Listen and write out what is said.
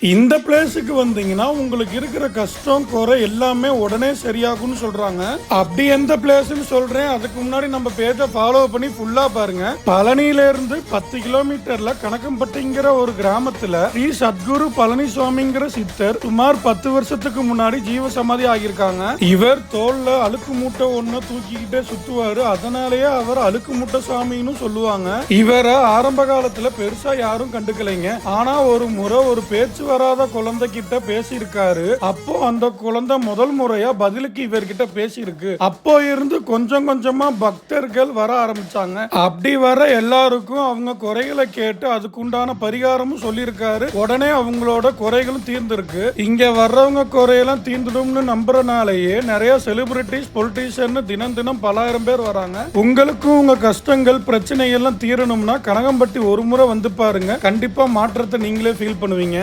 இந்த பிளேஸுக்கு வந்தீங்கன்னா உங்களுக்கு இருக்கிற கஷ்டம் குறை எல்லாமே உடனே சரியாகும்னு சொல்றாங்க. அப்படி எந்த பிளேஸ்னு சொல்றேன். அதுக்கு முன்னாடி நம்ம பேஜை ஃபாலோ பண்ணி ஃபுல்லா பாருங்க. பழனியில இருந்து பத்து கிலோமீட்டர்ல கணக்கம்பட்டிங்கிற ஒரு கிராமத்துல ஸ்ரீ சத்குரு பழனிசுவாமிங்கிற சித்தர் சுமார் பத்து வருஷத்துக்கு முன்னாடி ஜீவ சமாதி ஆகியிருக்காங்க. இவர் தோல்ல அழுக்கு மூட்டை ஒண்ணு தூக்கிக்கிட்டே சுத்துவாரு. அதனாலேயே அவர் அழுக்கு மூட்டை சுவாமின்னு சொல்லுவாங்க. இவரை ஆரம்ப காலத்துல பெருசா யாரும் கண்டுக்கலைங்க. ஆனா ஒரு முறை ஒரு பேச்சு வராத குழந்தை கிட்ட பேசியிருக்காரு. அப்போ அந்த குழந்தை முதல் முறையா பதிலுக்கு இவர்கிட்ட பேசியிருக்கு. அப்போ இருந்து கொஞ்சம் கொஞ்சமா பக்தர்கள் வர ஆரம்பிச்சாங்க. அப்படி வர எல்லாருக்கும் அவங்க குறைகளை கேட்டு அதுக்குண்டான பரிகாரமும் சொல்லியிருக்காரு. உடனே அவங்களோட குறைகளும் தீர்ந்திருக்கு. இங்க வர்றவங்க குறையெல்லாம் தீர்ந்துடும்னு நம்புறனாலேயே நிறைய செலிபிரிட்டிஸ் பொலிட்டீஷியன் தினம் தினம் பலாயிரம் பேர் வராங்க. உங்களுக்கும் உங்க கஷ்டங்கள் பிரச்சனை எல்லாம் தீரணும்னா கனகம்பட்டி ஒரு முறை வந்து பாருங்க. கண்டிப்பா மாற்றத்தை நீங்களே ஃபீல் பண்ணுவீங்க.